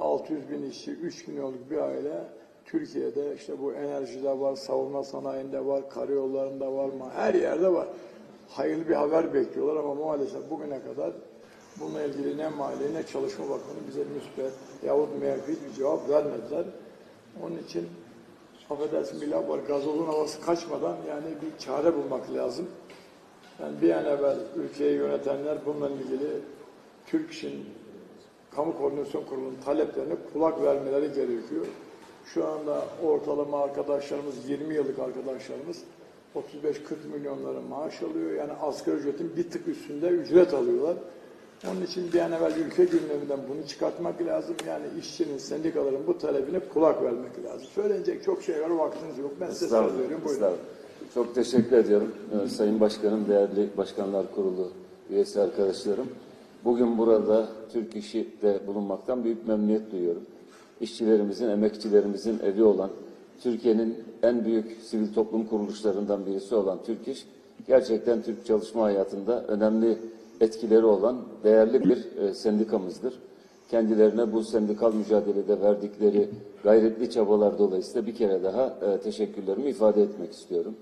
600 bin işçi, 3 milyonluk bir aile Türkiye'de işte bu enerjide var, savunma sanayinde var, karayollarında var, ma- her yerde var. Hayırlı bir haber bekliyorlar ama maalesef bugüne kadar bununla ilgili ne Maliye ne Çalışma Bakanı bize müspet yahut menfi bir cevap vermediler. Onun için affedersin bir var, gazozun havası kaçmadan yani bir çare bulmak lazım. Yani bir an evvel ülkeyi yönetenler bununla ilgili Türk İş'in Kamu Koordinasyon Kurulu'nun taleplerine kulak vermeleri gerekiyor. Şu anda ortalama arkadaşlarımız, 20 yıllık arkadaşlarımız 35-40 milyonların maaş alıyor. Yani asgari ücretin bir tık üstünde ücret alıyorlar. Onun için bir an evvel ülke gündeminden bunu çıkartmak lazım. Yani işçinin, sendikaların bu talebine kulak vermek lazım. Söylenecek çok şey var, vaktiniz yok. Ben size söz veriyorum. Buyurun. Çok teşekkür ediyorum. Ee, Sayın Başkanım, değerli Başkanlar Kurulu üyesi arkadaşlarım. Bugün burada Türk İş'te bulunmaktan büyük memnuniyet duyuyorum. İşçilerimizin, emekçilerimizin evi olan, Türkiye'nin en büyük sivil toplum kuruluşlarından birisi olan Türk İş, gerçekten Türk çalışma hayatında önemli etkileri olan değerli bir e, sendikamızdır. Kendilerine bu sendikal mücadelede verdikleri gayretli çabalar dolayısıyla bir kere daha e, teşekkürlerimi ifade etmek istiyorum.